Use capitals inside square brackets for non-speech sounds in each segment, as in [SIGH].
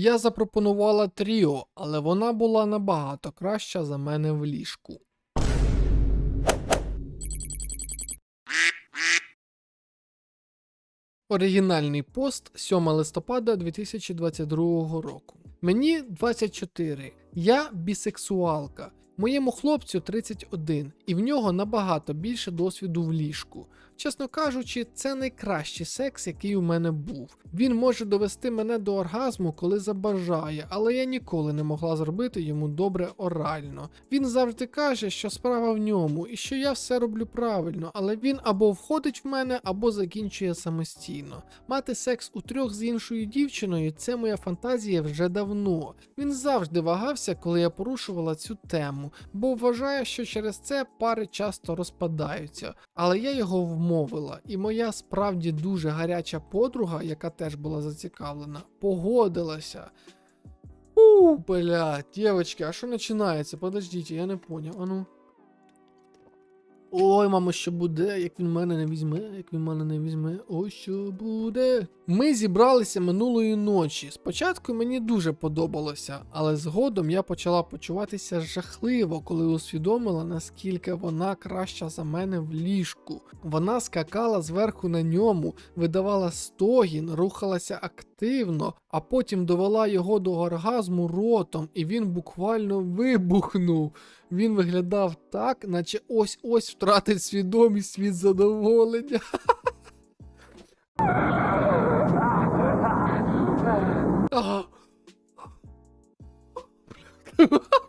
Я запропонувала тріо, але вона була набагато краща за мене в ліжку. Оригінальний пост 7 листопада 2022 року. Мені 24. Я бісексуалка. Моєму хлопцю 31, і в нього набагато більше досвіду в ліжку. Чесно кажучи, це найкращий секс, який у мене був. Він може довести мене до оргазму, коли забажає, але я ніколи не могла зробити йому добре орально. Він завжди каже, що справа в ньому і що я все роблю правильно, але він або входить в мене, або закінчує самостійно. Мати секс у трьох з іншою дівчиною це моя фантазія вже давно. Він завжди вагався, коли я порушувала цю тему, бо вважає, що через це пари часто розпадаються. Але я його вмовила, і моя справді дуже гаряча подруга, яка теж була зацікавлена, погодилася. У, блядь, дівчатки, а що починається? Подождіть, я не поняв. А ну. Ой, мамо, що буде, як він мене не візьме, як він мене не візьме, ой, що буде. Ми зібралися минулої ночі. Спочатку мені дуже подобалося, але згодом я почала почуватися жахливо, коли усвідомила, наскільки вона краща за мене в ліжку. Вона скакала зверху на ньому, видавала стогін, рухалася активно, а потім довела його до оргазму ротом, і він буквально вибухнув. Він виглядав так, наче ось ось втратить свідомість від задоволення. [LAUGHS]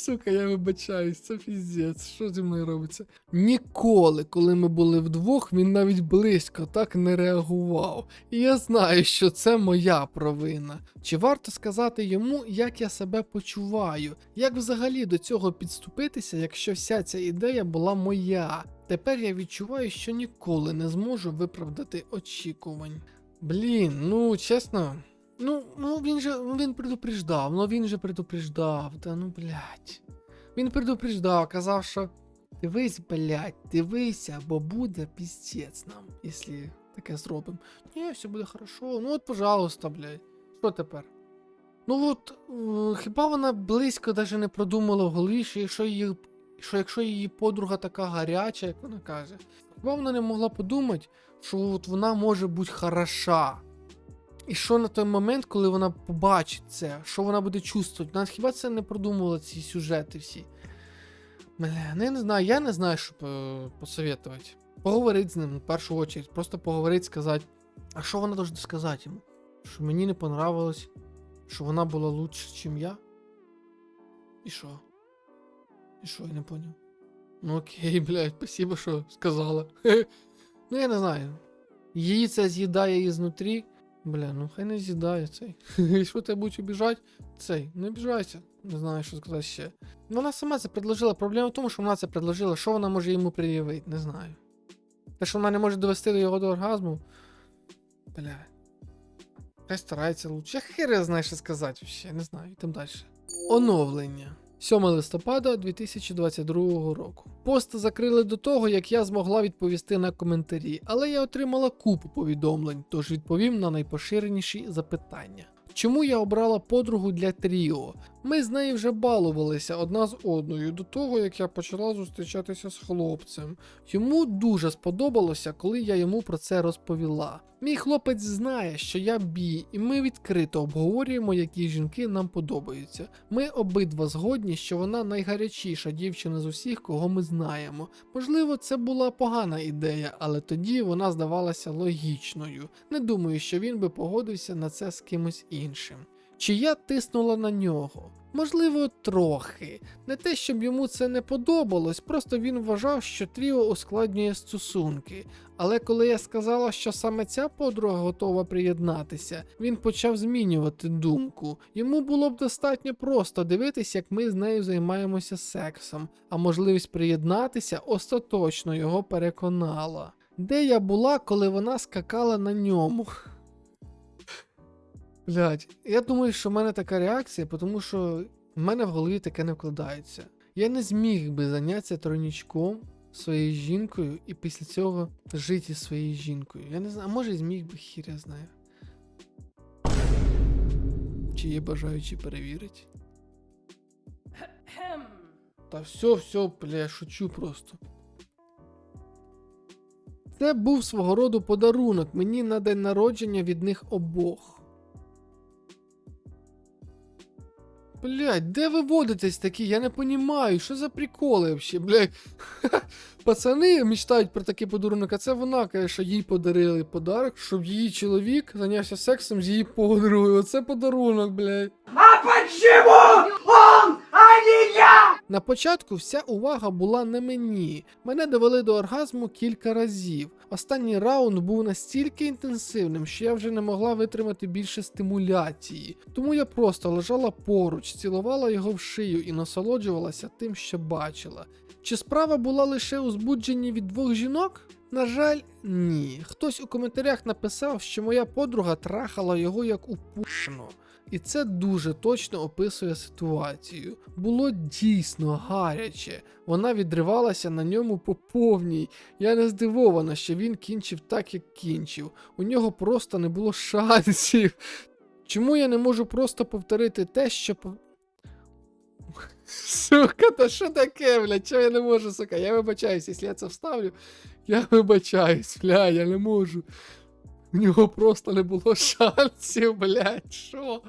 Сука, я вибачаюсь, це піздець, що зі мною робиться? Ніколи, коли ми були вдвох, він навіть близько так не реагував. І я знаю, що це моя провина. Чи варто сказати йому, як я себе почуваю? Як взагалі до цього підступитися, якщо вся ця ідея була моя? Тепер я відчуваю, що ніколи не зможу виправдати очікувань. Блін, ну чесно. Ну, ну він же ну, він предупреждав, ну він же предупреждав, та ну блядь. Він предупреждав, казав, що дивись, блядь, дивися, бо буде піздець нам, якщо таке зробимо. Ні, все буде хорошо. Ну от, пожалуйста, блядь. Що тепер? Ну от, е, хіба вона близько навіть не продумала в голові, що якщо її, що якщо її подруга така гаряча, як вона каже, хіба вона не могла подумати, що от вона може бути хороша. І що на той момент, коли вона побачить це, що вона буде чувствувати? Вона хіба це не продумувала ці сюжети всі? Бля, ну не знаю, я не знаю, що по- посоветувати. Поговорити з ним в першу очередь, просто поговорити, сказати. А що вона должна сказати йому? Що мені не понравилось, що вона була лучше, ніж я? І що? І що, я не поняв. Ну окей, [LAUGHS] блядь, спасибо, що сказала. [LAUGHS] ну я не знаю. Її це з'їдає ізнутрі. Бля, ну хай не з'їдає цей. [LAUGHS] Якщо ти будеш обіжати, цей, не обіжайся. Не знаю, що сказати ще. Вона сама це предложила. Проблема в тому, що вона це предложила. Що вона може йому пред'явити? Не знаю. Те, що вона не може довести до його до оргазму. Бля. Хай старається лучше. Я хер знаю, що сказати вообще, не знаю, йдемо далі. Оновлення. 7 листопада 2022 року. Пост закрили до того, як я змогла відповісти на коментарі, але я отримала купу повідомлень, тож відповім на найпоширеніші запитання. Чому я обрала подругу для тріо? Ми з нею вже балувалися одна з одною до того, як я почала зустрічатися з хлопцем. Йому дуже сподобалося, коли я йому про це розповіла. Мій хлопець знає, що я бі, і ми відкрито обговорюємо, які жінки нам подобаються. Ми обидва згодні, що вона найгарячіша дівчина з усіх, кого ми знаємо. Можливо, це була погана ідея, але тоді вона здавалася логічною. Не думаю, що він би погодився на це з кимось іншим. Чи я тиснула на нього? Можливо, трохи. Не те, щоб йому це не подобалось, просто він вважав, що Тріо ускладнює стосунки. Але коли я сказала, що саме ця подруга готова приєднатися, він почав змінювати думку. Йому було б достатньо просто дивитися, як ми з нею займаємося сексом, а можливість приєднатися остаточно його переконала. Де я була, коли вона скакала на ньому? Блять, я думаю, що в мене така реакція, тому що в мене в голові таке не вкладається. Я не зміг би зайнятися тройнічком своєю жінкою і після цього жити своєю жінкою. Я не знаю, а може зміг би хір я знаю. чи є бажаючі перевірити. Та все, все, бля, шучу просто. Це був свого роду подарунок мені на день народження від них обох. Блять, де ви водитесь такі? Я не понімаю, що за приколи вообще, блять. [LAUGHS] Пацани мечтають про такий подарунок, а це вона каже, що їй подарили подарок, щоб її чоловік зайнявся сексом з її подругою. Оце подарунок, блять. На початку вся увага була на мені. Мене довели до оргазму кілька разів. Останній раунд був настільки інтенсивним, що я вже не могла витримати більше стимуляції. Тому я просто лежала поруч, цілувала його в шию і насолоджувалася тим, що бачила. Чи справа була лише у збудженні від двох жінок? На жаль, ні. Хтось у коментарях написав, що моя подруга трахала його як у пушно. І це дуже точно описує ситуацію. Було дійсно гаряче. Вона відривалася на ньому по повній. Я не здивована, що він кінчив так, як кінчив. У нього просто не було шансів. Чому я не можу просто повторити те, що. Сука, та що таке, бля? Чого я не можу, сука? Я вибачаюсь, якщо я це вставлю. Я вибачаюсь, бля, я не можу. У нього просто не було шансів, блядь, що?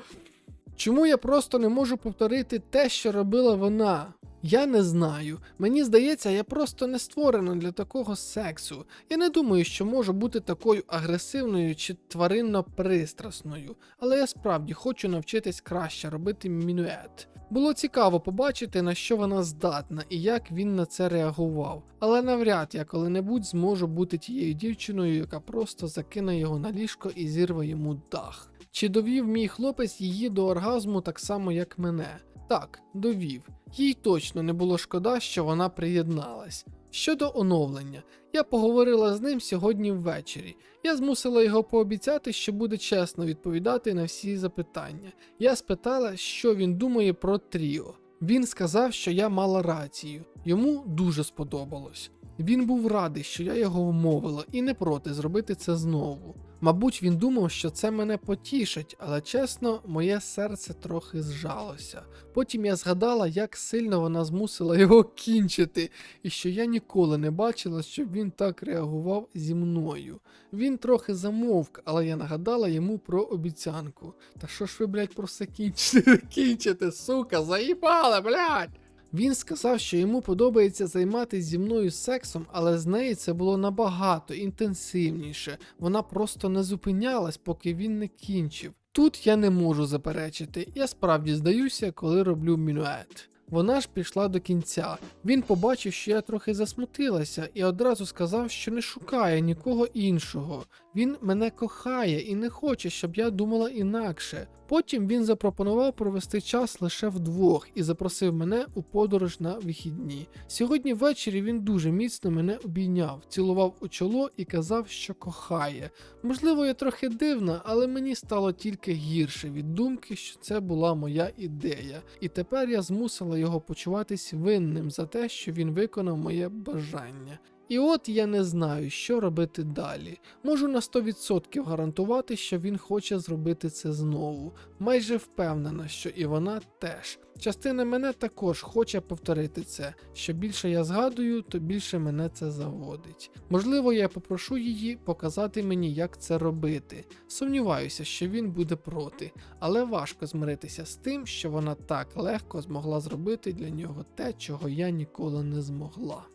Чому я просто не можу повторити те, що робила вона? Я не знаю. Мені здається, я просто не створена для такого сексу. Я не думаю, що можу бути такою агресивною чи тваринно пристрасною, але я справді хочу навчитись краще робити мінует. Було цікаво побачити, на що вона здатна і як він на це реагував. Але навряд я коли-небудь зможу бути тією дівчиною, яка просто закине його на ліжко і зірве йому дах. Чи довів мій хлопець її до оргазму так само, як мене? Так, довів. Їй точно не було шкода, що вона приєдналась. Щодо оновлення, я поговорила з ним сьогодні ввечері. Я змусила його пообіцяти, що буде чесно відповідати на всі запитання. Я спитала, що він думає про Тріо. Він сказав, що я мала рацію. Йому дуже сподобалось. Він був радий, що я його вмовила, і не проти зробити це знову. Мабуть, він думав, що це мене потішить, але чесно, моє серце трохи зжалося. Потім я згадала, як сильно вона змусила його кінчити, і що я ніколи не бачила, щоб він так реагував зі мною. Він трохи замовк, але я нагадала йому про обіцянку. Та що ж ви, блядь, про все кінчите, [LAUGHS] кінчите, сука, заїбали, блядь! Він сказав, що йому подобається займатися зі мною сексом, але з нею це було набагато інтенсивніше. Вона просто не зупинялась, поки він не кінчив. Тут я не можу заперечити, я справді здаюся, коли роблю мінует. Вона ж пішла до кінця. Він побачив, що я трохи засмутилася, і одразу сказав, що не шукає нікого іншого. Він мене кохає і не хоче, щоб я думала інакше. Потім він запропонував провести час лише вдвох і запросив мене у подорож на вихідні. Сьогодні ввечері він дуже міцно мене обійняв, цілував у чоло і казав, що кохає. Можливо, я трохи дивна, але мені стало тільки гірше від думки, що це була моя ідея, і тепер я змусила його почуватись винним за те, що він виконав моє бажання. І от я не знаю, що робити далі. Можу на 100% гарантувати, що він хоче зробити це знову. Майже впевнена, що і вона теж. Частина мене також хоче повторити це. Що більше я згадую, то більше мене це заводить. Можливо, я попрошу її показати мені, як це робити. Сумніваюся, що він буде проти, але важко змиритися з тим, що вона так легко змогла зробити для нього те, чого я ніколи не змогла.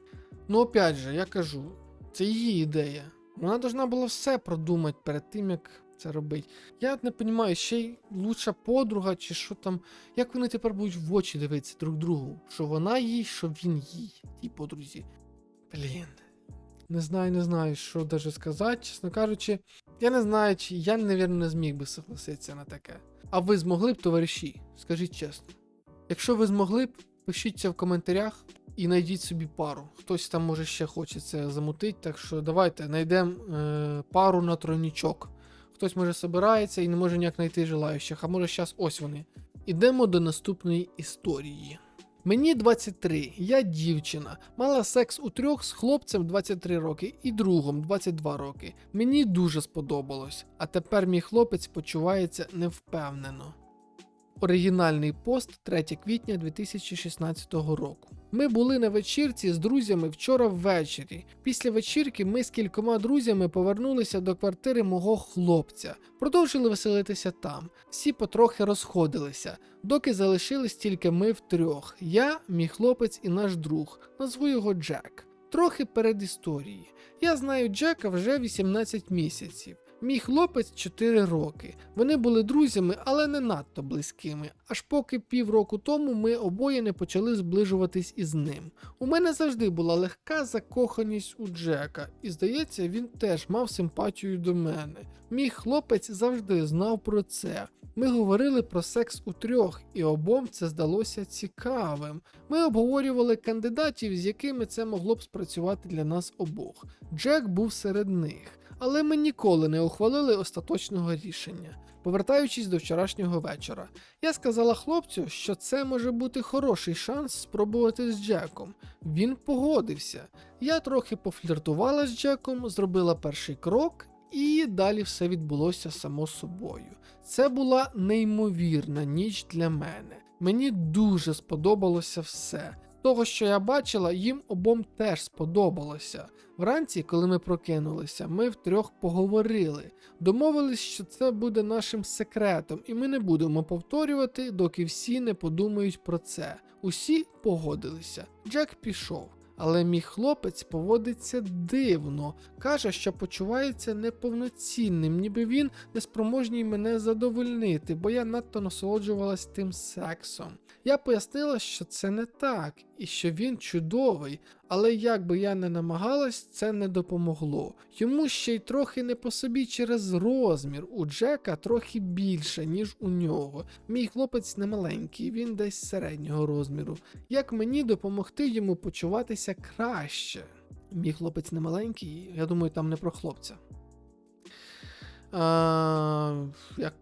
Ну, опять же, я кажу, це її ідея. Вона должна була все продумати перед тим, як це робити. Я не розумію, ще й лучша подруга, чи що там. Як вони тепер будуть в очі дивитися друг другу? Що вона їй, що він їй, тій подрузі. Блін. Не знаю, не знаю, що даже сказати. Чесно кажучи, я не знаю, чи я, навірно, не зміг би согласитися на таке. А ви змогли б, товариші? Скажіть чесно. Якщо ви змогли б, пишіть це в коментарях і знайдіть собі пару. Хтось там може ще хоче це замутити, так що давайте знайдемо е, пару на тройнічок. Хтось може собирається і не може ніяк знайти желаючих, а може зараз ось вони. Ідемо до наступної історії. Мені 23, я дівчина, мала секс у трьох з хлопцем 23 роки і другом 22 роки. Мені дуже сподобалось, а тепер мій хлопець почувається невпевнено. Оригінальний пост 3 квітня 2016 року. Ми були на вечірці з друзями вчора ввечері. Після вечірки ми з кількома друзями повернулися до квартири мого хлопця, продовжили веселитися там. Всі потрохи розходилися, доки залишились тільки ми втрьох: я, мій хлопець і наш друг. Назву його Джек. Трохи перед історії. Я знаю Джека вже 18 місяців. Мій хлопець 4 роки. Вони були друзями, але не надто близькими. Аж поки півроку тому ми обоє не почали зближуватись із ним. У мене завжди була легка закоханість у Джека, і здається, він теж мав симпатію до мене. Мій хлопець завжди знав про це. Ми говорили про секс у трьох, і обом це здалося цікавим. Ми обговорювали кандидатів, з якими це могло б спрацювати для нас обох. Джек був серед них, але ми ніколи не ухвалили остаточного рішення. Повертаючись до вчорашнього вечора, я сказала хлопцю, що це може бути хороший шанс спробувати з Джеком. Він погодився. Я трохи пофліртувала з Джеком, зробила перший крок, і далі все відбулося само собою. Це була неймовірна ніч для мене. Мені дуже сподобалося все. Того, що я бачила, їм обом теж сподобалося. Вранці, коли ми прокинулися, ми втрьох поговорили. Домовились, що це буде нашим секретом, і ми не будемо повторювати, доки всі не подумають про це. Усі погодилися. Джек пішов. Але мій хлопець поводиться дивно, каже, що почувається неповноцінним, ніби він неспроможній мене задовольнити, бо я надто насолоджувалась тим сексом. Я пояснила, що це не так, і що він чудовий, але як би я не намагалась, це не допомогло. Йому ще й трохи не по собі через розмір. У Джека трохи більше, ніж у нього. Мій хлопець не маленький, він десь середнього розміру. Як мені допомогти йому почуватися краще? Мій хлопець не маленький, я думаю, там не про хлопця. А, як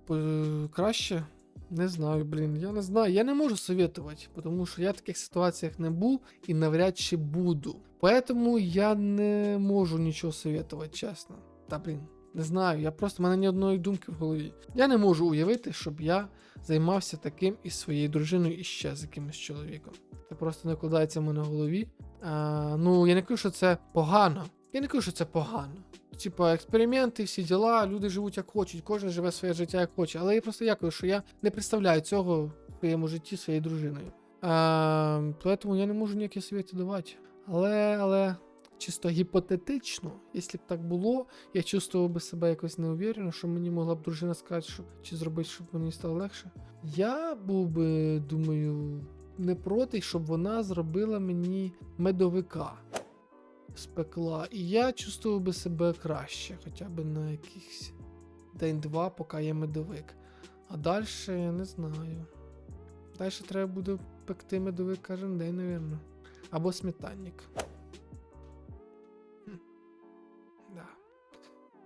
краще? Не знаю, блін, я не знаю. Я не можу советувати, тому що я в таких ситуаціях не був і навряд чи буду. Поэтому я не можу нічого советувати, чесно. Та блін, не знаю, я просто в мене ні одної думки в голові. Я не можу уявити, щоб я займався таким із своєю дружиною і ще з якимось чоловіком. Це просто не вкладається в мене в голові. А, ну, я не кажу, що це погано. Я не кажу, що це погано. Типа експерименти, всі діла, люди живуть як хочуть, кожен живе своє життя як хоче. Але я просто кажу, що я не представляю цього в своєму житті своєю дружиною. А, тому я не можу ніякі совєти давати. Але, але чисто гіпотетично, якщо б так було, я чувствував би себе якось неуверенно, що мені могла б дружина сказати, що чи зробити, щоб мені стало легше. Я був би, думаю, не проти, щоб вона зробила мені медовика. Спекла. І я чувствував би себе краще, хоча б на якихось день-два, поки є медовик. А далі я не знаю. Далі треба буде пекти медовик кожен день, напевно. Або сметанник. Да.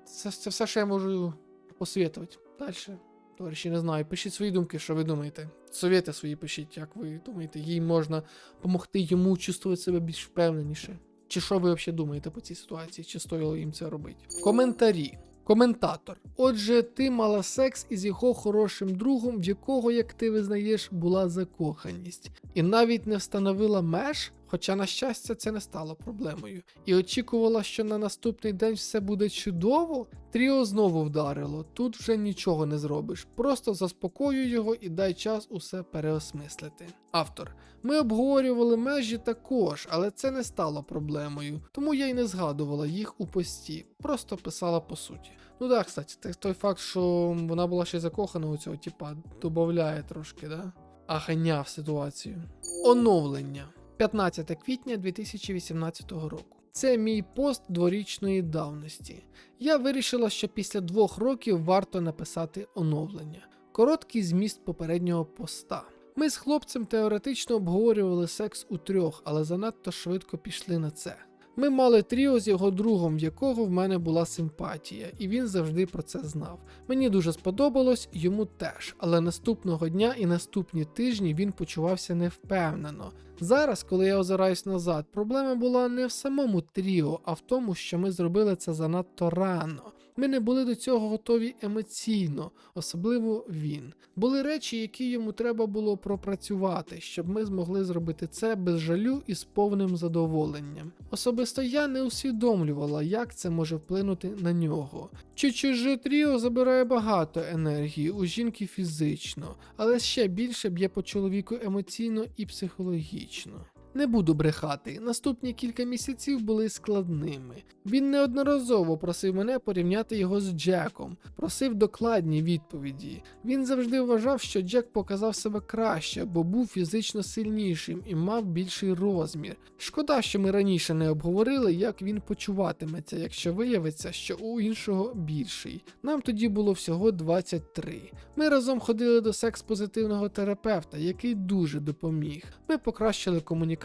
Це, це все, що я можу посвітувати. Далі. Товариші, не знаю. Пишіть свої думки, що ви думаєте. Совєти свої пишіть, як ви думаєте, їй можна допомогти йому чувствувати себе більш впевненіше. Чи що ви взагалі думаєте по цій ситуації? Чи стоїло їм це робити? Коментарі. Коментатор. Отже, ти мала секс із його хорошим другом, в якого, як ти визнаєш, була закоханість, і навіть не встановила меж, хоча, на щастя, це не стало проблемою. І очікувала, що на наступний день все буде чудово. Тріо знову вдарило. Тут вже нічого не зробиш. Просто заспокоюй його і дай час усе переосмислити. Автор. Ми обговорювали межі також, але це не стало проблемою, тому я й не згадувала їх у пості, просто писала по суті. Ну так, кстати, той факт, що вона була ще закохана у цього, типа, додає трошки, да? Аханя в ситуацію. Оновлення. 15 квітня 2018 року. Це мій пост дворічної давності. Я вирішила, що після двох років варто написати оновлення. Короткий зміст попереднього поста. Ми з хлопцем теоретично обговорювали секс у трьох, але занадто швидко пішли на це. Ми мали тріо з його другом, в якого в мене була симпатія, і він завжди про це знав. Мені дуже сподобалось, йому теж, але наступного дня і наступні тижні він почувався невпевнено. Зараз, коли я озираюсь назад, проблема була не в самому тріо, а в тому, що ми зробили це занадто рано. Ми не були до цього готові емоційно, особливо він. Були речі, які йому треба було пропрацювати, щоб ми змогли зробити це без жалю і з повним задоволенням. Особисто я не усвідомлювала, як це може вплинути на нього. Чучуже тріо забирає багато енергії у жінки фізично, але ще більше б'є по чоловіку емоційно і психологічно. Не буду брехати, наступні кілька місяців були складними. Він неодноразово просив мене порівняти його з Джеком, просив докладні відповіді. Він завжди вважав, що Джек показав себе краще, бо був фізично сильнішим і мав більший розмір. Шкода, що ми раніше не обговорили, як він почуватиметься, якщо виявиться, що у іншого більший. Нам тоді було всього 23. Ми разом ходили до секс-позитивного терапевта, який дуже допоміг. Ми покращили комунікацію,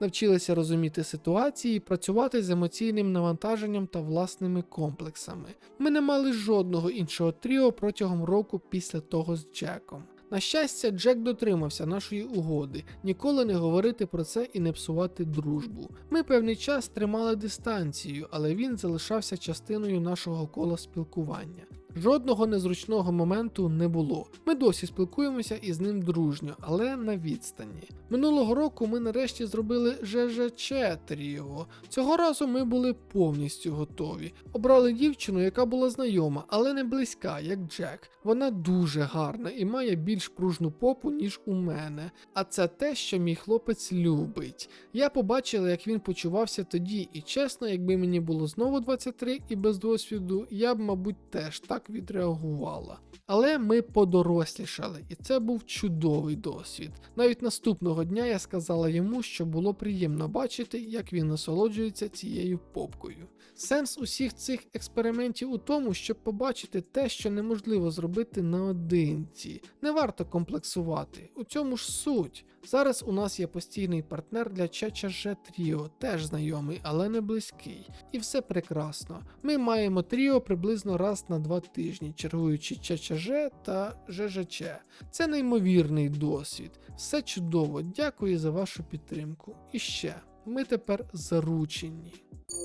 навчилися розуміти ситуації, працювати з емоційним навантаженням та власними комплексами. Ми не мали жодного іншого тріо протягом року після того з Джеком. На щастя, Джек дотримався нашої угоди, ніколи не говорити про це і не псувати дружбу. Ми певний час тримали дистанцію, але він залишався частиною нашого кола спілкування. Жодного незручного моменту не було. Ми досі спілкуємося із ним дружньо, але на відстані. Минулого року ми нарешті зробили ЖЖЧ тріо. Цього разу ми були повністю готові. Обрали дівчину, яка була знайома, але не близька, як Джек. Вона дуже гарна і має більш пружну попу, ніж у мене. А це те, що мій хлопець любить. Я побачила, як він почувався тоді, і чесно, якби мені було знову 23 і без досвіду, я б, мабуть, теж так відреагувала. Але ми подорослішали, і це був чудовий досвід. Навіть наступного дня я сказала йому, що було приємно бачити, як він насолоджується цією попкою. Сенс усіх цих експериментів у тому, щоб побачити те, що неможливо зробити наодинці. Не варто комплексувати. У цьому ж суть. Зараз у нас є постійний партнер для ЧЧЖ Тріо, теж знайомий, але не близький. І все прекрасно. Ми маємо тріо приблизно раз на два тижні, чергуючи ЧЧЖ та ЖЖЧ. Це неймовірний досвід. Все чудово, дякую за вашу підтримку. І ще, ми тепер заручені.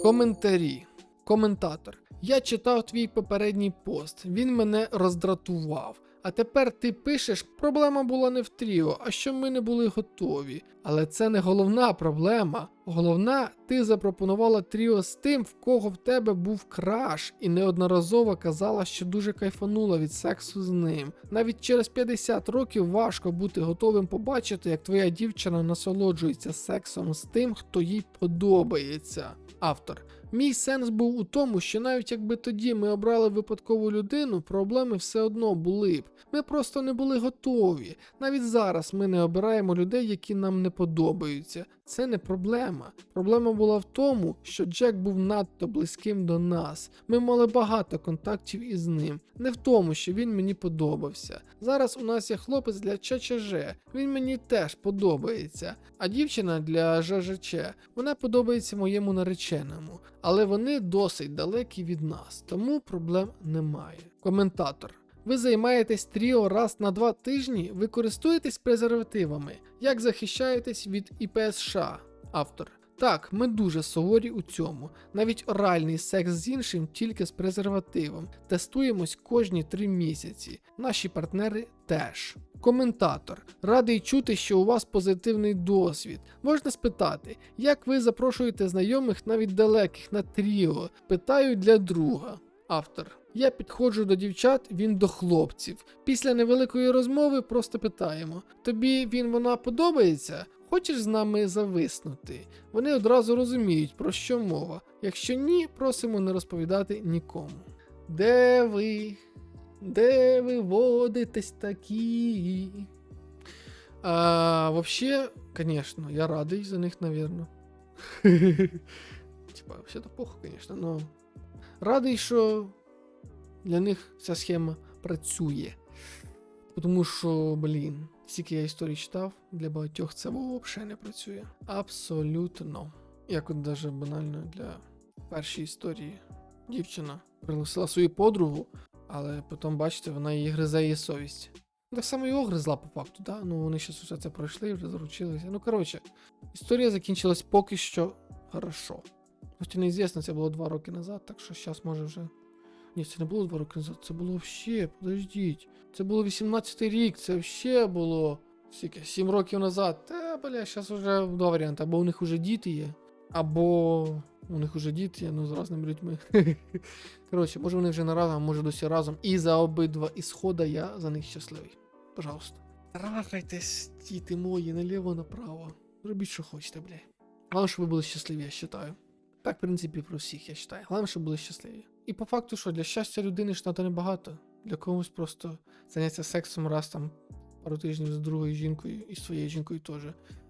Коментарі. Коментатор. Я читав твій попередній пост, він мене роздратував. А тепер ти пишеш, проблема була не в тріо, а що ми не були готові. Але це не головна проблема. Головна, ти запропонувала тріо з тим, в кого в тебе був краш, і неодноразово казала, що дуже кайфанула від сексу з ним. Навіть через 50 років важко бути готовим побачити, як твоя дівчина насолоджується сексом з тим, хто їй подобається. Автор. Мій сенс був у тому, що навіть якби тоді ми обрали випадкову людину, проблеми все одно були б. Ми просто не були готові. Навіть зараз ми не обираємо людей, які нам не подобаються. Це не проблема. Проблема була в тому, що Джек був надто близьким до нас. Ми мали багато контактів із ним. Не в тому, що він мені подобався. Зараз у нас є хлопець для ЧЧЖ. Він мені теж подобається. А дівчина для ЖЖЧ, вона подобається моєму нареченому. Але вони досить далекі від нас, тому проблем немає. Коментатор. Ви займаєтесь тріо раз на два тижні, ви користуєтесь презервативами. Як захищаєтесь від ІПСШ? Автор. Так, ми дуже суворі у цьому. Навіть оральний секс з іншим тільки з презервативом. Тестуємось кожні три місяці. Наші партнери теж. Коментатор. Радий чути, що у вас позитивний досвід. Можна спитати, як ви запрошуєте знайомих навіть далеких на тріо? Питаю для друга. Автор. Я підходжу до дівчат, він до хлопців. Після невеликої розмови просто питаємо: тобі він вона подобається? Хочеш з нами зависнути? Вони одразу розуміють, про що мова. Якщо ні, просимо не розповідати нікому. Де ви? Де ви водитесь такі? А, вообще, конечно, я радий за них, наверное. [LAUGHS] Типа, вообще-то похуй, конечно, но радий, що для них ця схема працює. Тому що, блін, стільки я історій читав, для багатьох це взагалі не працює. Абсолютно. Як от даже банально для першої історії дівчина пригласила свою подругу, але потім, бачите, вона її гризе її совість. Так само його гризла по факту, да? Ну вони ще все це пройшли, вже заручилися. Ну коротше, історія закінчилась поки що хорошо. Хоча неізвісно, це було два роки назад, так що зараз може вже Ні, це не було два роки назад, це було ще, подождіть. Це було 18-й рік, це ще було. Скільки? 7 років назад. Та, бля, зараз вже два варіанти. Або у них вже діти є, або у них вже діти є, ну з разними людьми. [LAUGHS] Коротше, може вони вже не разом, а може досі разом. І за обидва ісхода я за них щасливий. Пожалуйста. Трахайтесь, діти мої, наліво направо. Робіть, що хочете, бля. Головне, щоб ви були щасливі, я вважаю. Так, в принципі, про всіх, я вважаю. Головне, щоб були щасливі. І по факту, що для щастя людини ж треба небагато. Для когось просто зайнятися сексом раз там пару тижнів з другою жінкою і своєю жінкою теж.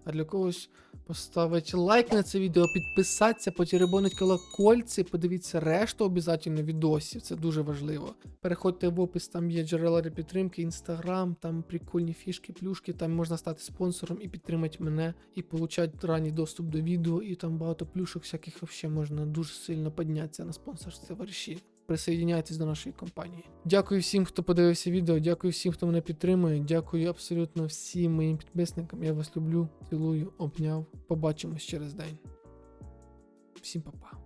А для когось поставити лайк на це відео, підписатися, потеребонить колокольці, подивіться решту обов'язково відосів, це дуже важливо. Переходьте в опис, там є джерела для підтримки, інстаграм, там прикольні фішки, плюшки, там можна стати спонсором і підтримати мене, і получати ранній доступ до відео, і там багато плюшок всяких вообще можна дуже сильно піднятися на спонсорстві варші. Присоединяйтесь до нашої компанії. Дякую всім, хто подивився відео. Дякую всім, хто мене підтримує. Дякую абсолютно всім моїм підписникам. Я вас люблю, цілую, обняв. Побачимось через день. Всім па-па.